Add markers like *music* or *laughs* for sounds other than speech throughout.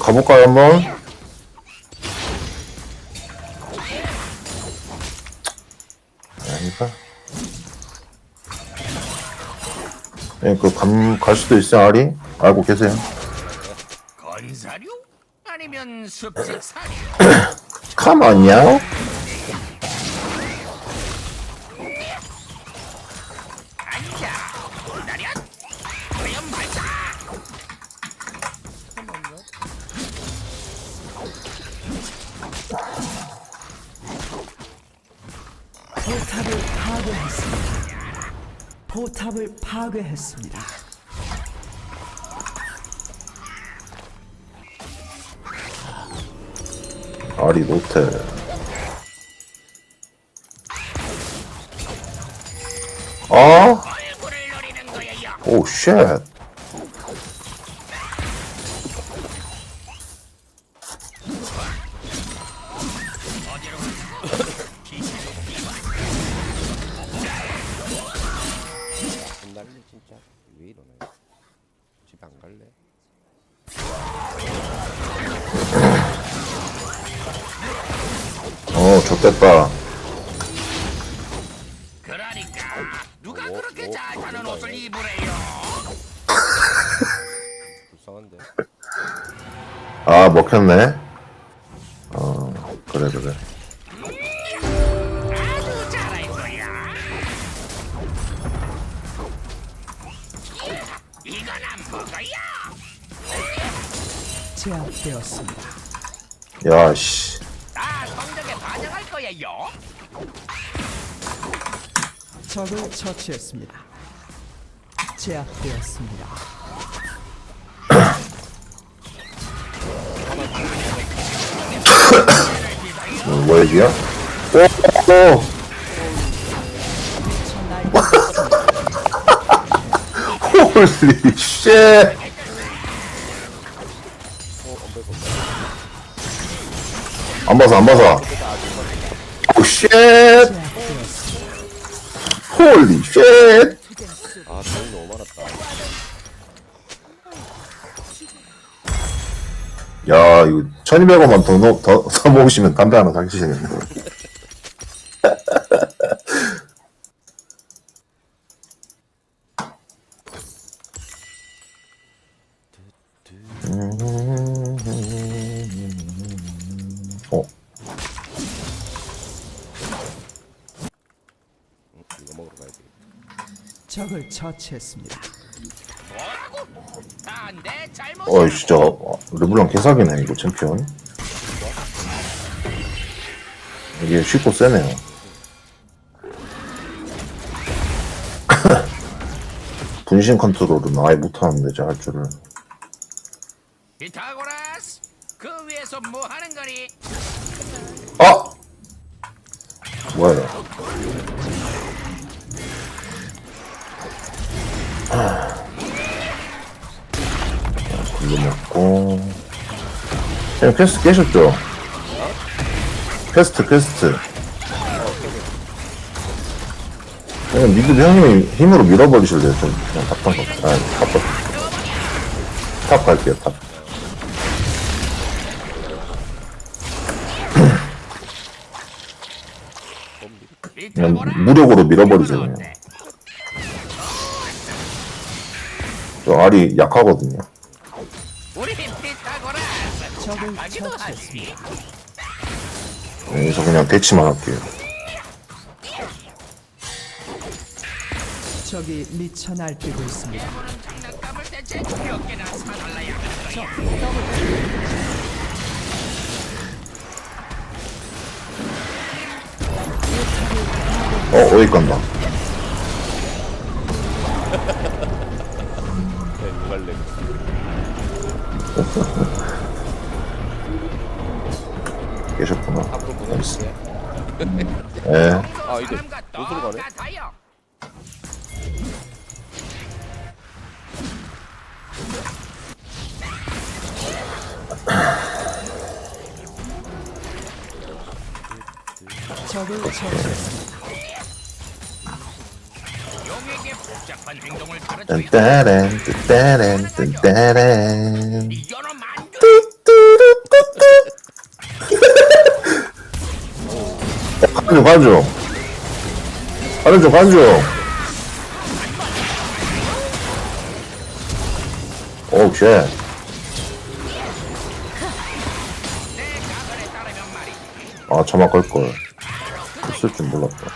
가볼까요 한번? 아닌가? 예, 그갈 수도 있어요 아리? 알고 계세요? 건사류? 아니면 습식 사료? 가만요? 포탑을 파괴했습니다. 포탑을 파괴했습니다. 아리 노트 아? 오 쉣. 좋겠다 그러니까 누가 오, 그렇게 사는 오, 옷을 오. 입으래요? *laughs* 불쌍한데 아 먹혔네 어 그래 그래 아주 잘할 거야. 이건 안 먹어요. 제압되었습니다. 야씨 거예요. 적을 처치했습니다. 제압되었습니다. 뭐 얘기야? 오! 오! 홀리 쉣! 안 봐서 안 봐서 오 쉣! 홀리 쉣! 아 돈이 너무 많았다 야 이거 1200원만 더, 넣, 더 *laughs* 사먹으시면 담배 하나 사기시겠네 적을 처치했습니다. 뭐라고? 다내 잘못. 어이 진짜 어, 르블랑 개사기네 이거 챔피언 이게 쉽고 세네요 *laughs* 분신 컨트롤은 아예 못하는데 제가 할 줄을 이거 먹고. 형 퀘스트 깨셨죠? 퀘스트 퀘스트. 그냥 미드 형님이 힘으로 밀어버리실래요 좀 그냥 답답 아 답답 탑 갈게요 탑. 그냥 무력으로 밀어버리세요 그냥 저 알이 약하거든요 적을. 처치했습니다. 여기서 그냥 대치만 할게요 적이 미쳐 날뛰고 있습니다. 어 어디 간다 *laughs* *laughs* 계셨구나 앞으로 보내주세요 예 *laughs* 아 이거 사람과 옷으로 가네 똑같아요. 적을 처치했습니다. 복잡한 행동을 가르쳐 딴따란 딴따란 딴따란. 여러 관중 관중 관중 관중 오우 쉣 아, 저만 걸걸. 있을 줄 몰랐다.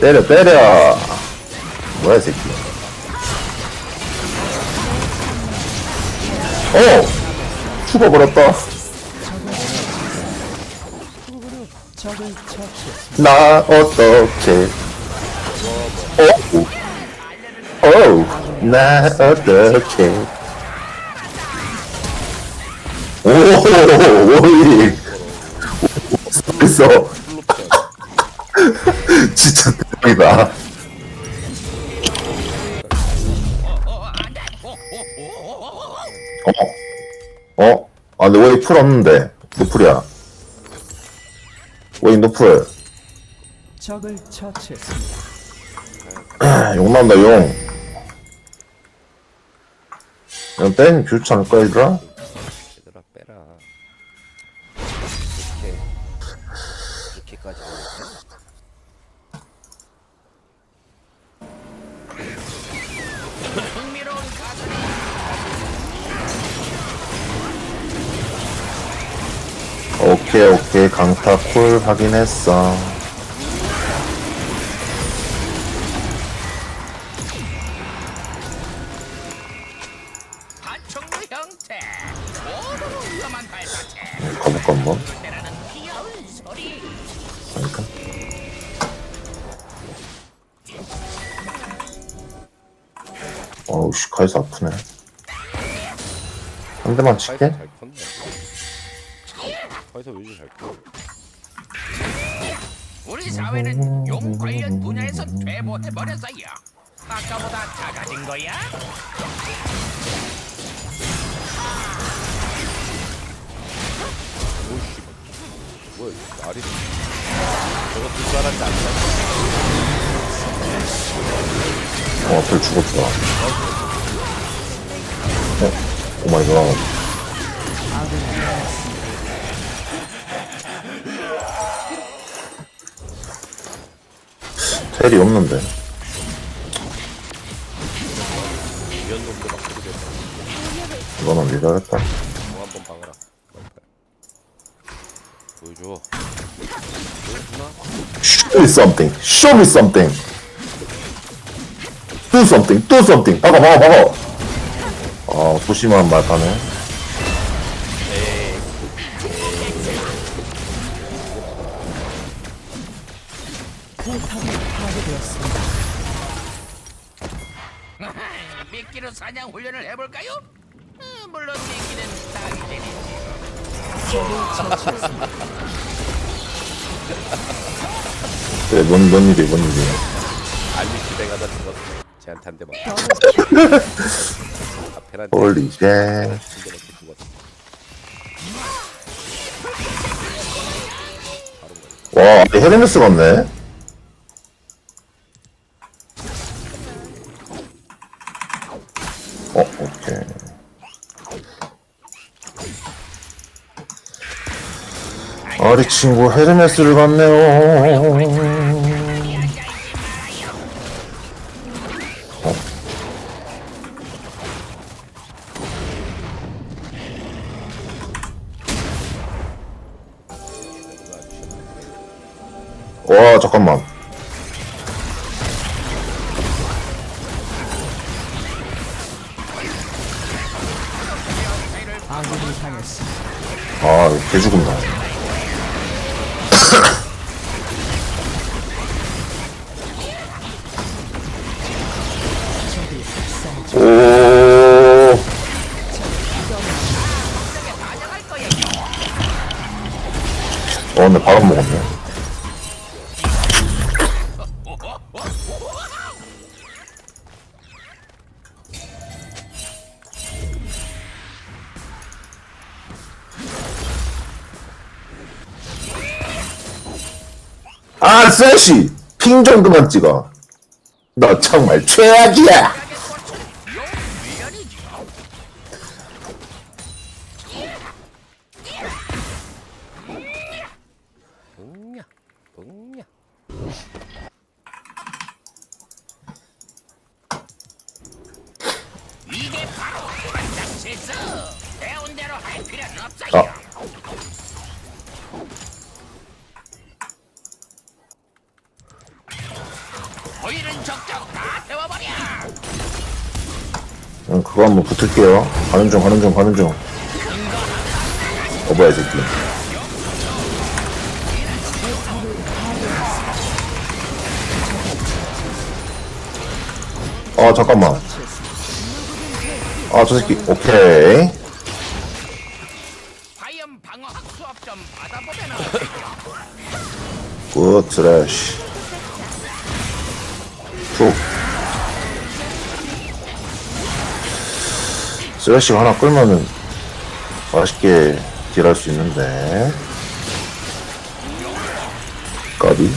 때려, 때려! 뭐야, 이 새끼. 어! 죽어버렸다. 나, 어떡해. 어? 어우, 나, 어떡해. 오, 오이. 있어. 진짜 대박이다. 어? 어? 아, 근데 웨이 풀 없는데. 노플이야. 웨이 노플. 적을 처치했습니다. *clears throat* 용 나온다, 용. 이건 뺀 좋지 않을까, 얘들아? 얘들아 빼라. 이렇게 이렇게까지 오케이, 오케이. 강타 쿨 확인했어. 반청류 형태. 오도로 위험한 발사체. 가볼까, 한번? 때라는 귀여운 소리. 그러니까. 어우, 씨, 카이스 아프네. 한 대만 칠게? 잘 컸네. 파이터 요즘 잘 커. 우리 사회는 용 관련 분야에서 퇴보해 버렸어요. 아까보다 작아진 거야? 오씨. 뭐야 이거 말이 저거 알았는데 안 돼. 어, 앞에 죽었다. 어, 오 마이 갓. 텔이 없는데. 놈도 막 그러게 이거는 믿어야겠다. 뭐 한번 박아라. 보여줘. 보여주나? Show me something. Show me something. Do something. Do something. 박아, 박아, 박아. 아, 소심한 말 하네. 훈련을 해볼까요? 어, 물론 미끼는 딱이 되겠지. 그래, 뭔, 뭔 일이, 뭔 일이. 알리 기대가다 죽었어. *laughs* 쟤한테 한대 맞고. 앞에한테 홀리 쉣. 한대 맞고 죽었어. 바로 거야. 와, 헤르메스 같네. 아리 친구 헤르메스를 봤네요. 와, 잠깐만. 아, 개 죽은다. 어, 근데 바로 먹었네. 아, 셋이! 핑 정도만 찍어. 너 정말 최악이야! 아. 태워버려. 응, 그거 한번 붙을게요. 가는 중, 가는 중, 가는 중. 어, 뭐야, 이 새끼. 아, 잠깐만. 아, 저 새끼. 오케이. 화염 방어학 수업 어때요? 굿, 트래쉬. 쭉. 쓰레쉬가 하나 끌면은 맛있게 딜할 수 있는데. 까비?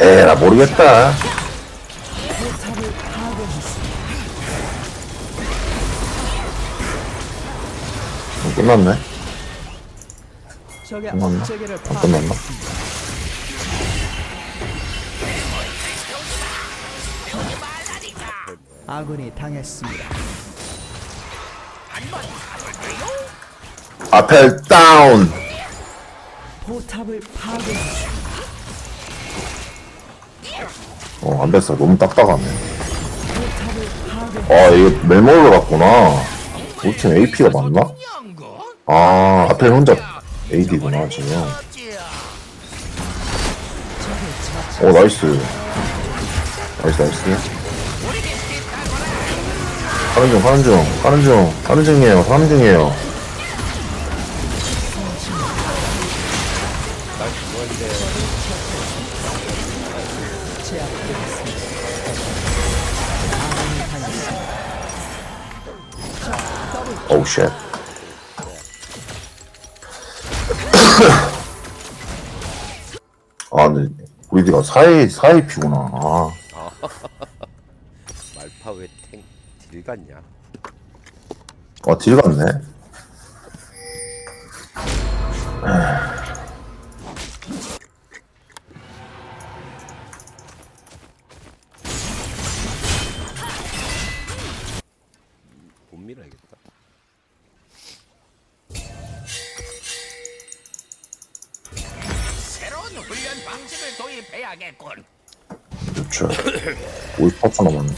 에라, 모르겠다. 끝났네. 적의 끝났나? 업체계를 안 끝났나? 아군이 당했습니다. 아펠 다운! 포탑을 파괴했습니다. 어, 안 됐어. 너무 딱딱하네. 포탑을 파괴. 아, 이거 멜모를 갔구나. 우리 팀 AP가 맞나? 아, 아펠 혼자 AD구나, 지금. 오, 나이스. 나이스, 나이스. 가는 중, 가는 중, 가는 중, 가는 중이에요, 가는 중이에요. 오우, 쉣. 아, 근데, 우리 디가 사이, 사이 피구나. 아, *laughs* 말파 왜탱딜 같냐? 아, 딜 같네. *laughs* 도입해야겠군. 그렇죠. 58초 남았네.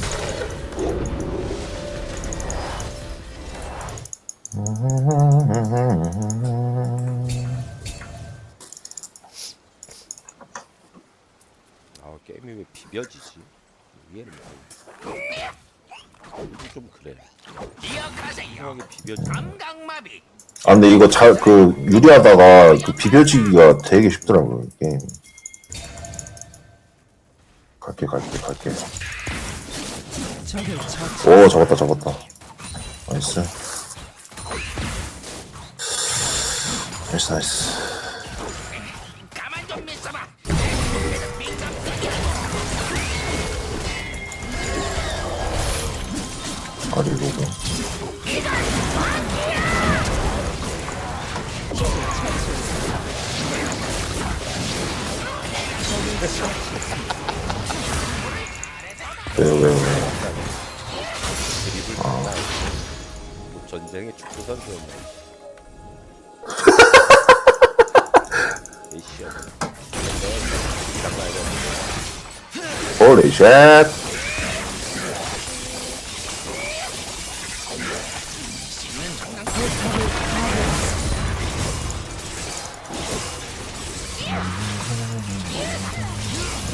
아 게임이 왜 비벼지지? 못하겠어. 이거 좀 그래. 기억하세요. 이상하게 비벼지. 감각마비. 아, 근데 이거 잘, 그, 유리하다가, 그, 비벼지기가 되게 쉽더라고요, 게임. 갈게, 갈게, 갈게. 오, 잡았다, 잡았다. 나이스. 나이스, 나이스. 전쟁의 축구 선수였나? 에이씨야. 홀리 쉣!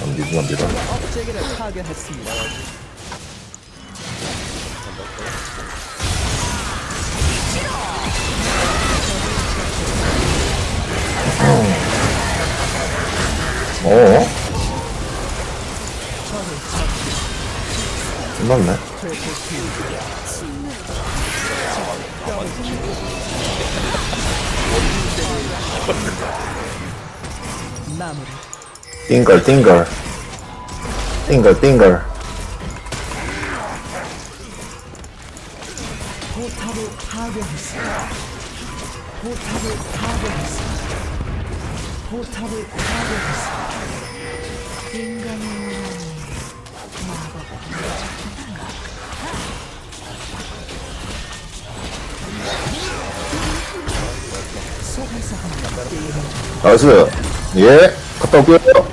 남기지, 남기다. 업체계를 파괴했습니다. 어? 끝났네. 띵걸, 띵걸. 띵걸, 띵걸. 포탑을 파괴했습니다. 포탑을 파괴했습니다. 포탑을 파괴했습니다. 인간의 운명이 마법을 가졌구나. 속에서 한번 예, 갔다 올게요.